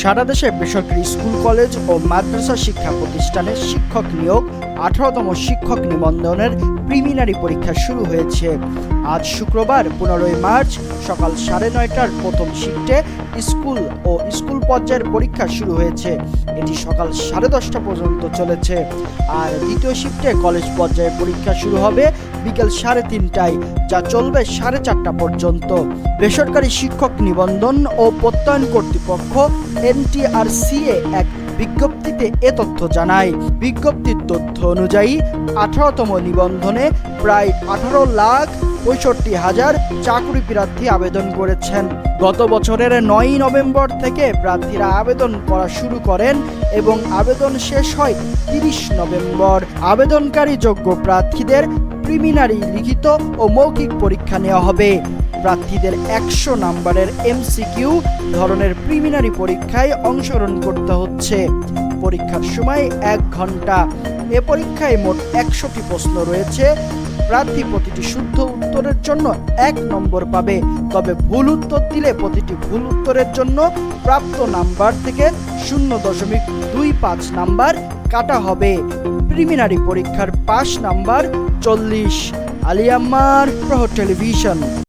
সারা দেশে বেসরকারি school, college ও মাদ্রাসা শিক্ষা প্রতিষ্ঠানে শিক্ষক নিয়োগ, আঠারোতম শিক্ষক নিবন্ধনের প্রিমিনারি পরীক্ষা শুরু হয়েছে। আজ শুক্রবার, পনেরোই মার্চ, সকাল সাড়ে নয়টার প্রথম শিফটে স্কুল ও স্কুল পর্যায়ের পরীক্ষা শুরু হয়েছে। এটি সকাল সাড়ে দশটা পর্যন্ত চলেছে। আর দ্বিতীয় শিফটে কলেজ পর্যায়ের পরীক্ষা শুরু হবে বিকেল সাড়ে তিনটায়, যা চলবে সাড়ে চারটা পর্যন্ত। বেসরকারি শিক্ষক নিবন্ধন ও প্রত্যয়ন কর্তৃপক্ষ এনটিআরসিএ এক বিজ্ঞপ্তিতে এ তথ্য জানায়। বিজ্ঞপ্তির তথ্য অনুযায়ী, আঠারোতম নিবন্ধনে প্রায় আঠারো লাখ পঁয়ষট্টি হাজার চাকরি প্রার্থী আবেদন করেছেন। গত বছরের নয়ই নভেম্বর থেকে প্রার্থীরা আবেদন করা শুরু করেন এবং আবেদন শেষ হয় তিরিশ নভেম্বর। আবেদনকারী যোগ্য প্রার্থীদের প্রিমিনারি লিখিত ও মৌখিক পরীক্ষা নেওয়া হবে। প্রার্থীদের একশো নম্বরের এমসিকিউ ধরনের প্রিমিনারি পরীক্ষায় অংশগ্রহণ করতে হচ্ছে। পরীক্ষার সময় এক ঘণ্টা। এ পরীক্ষায় মোট একশোটি প্রশ্ন রয়েছে। প্রার্থী প্রতিটি শুদ্ধ উত্তরের জন্য এক নম্বর পাবে। তবে ভুল উত্তর দিলে প্রতিটি ভুল উত্তরের জন্য প্রাপ্ত নাম্বার থেকে শূন্য দশমিক দুই পাঁচ নাম্বার কাটা হবে। প্রিমিনারি পরীক্ষার পাস নাম্বার চল্লিশ। আলিয়াম্মার প্রহ টেলিভিশন।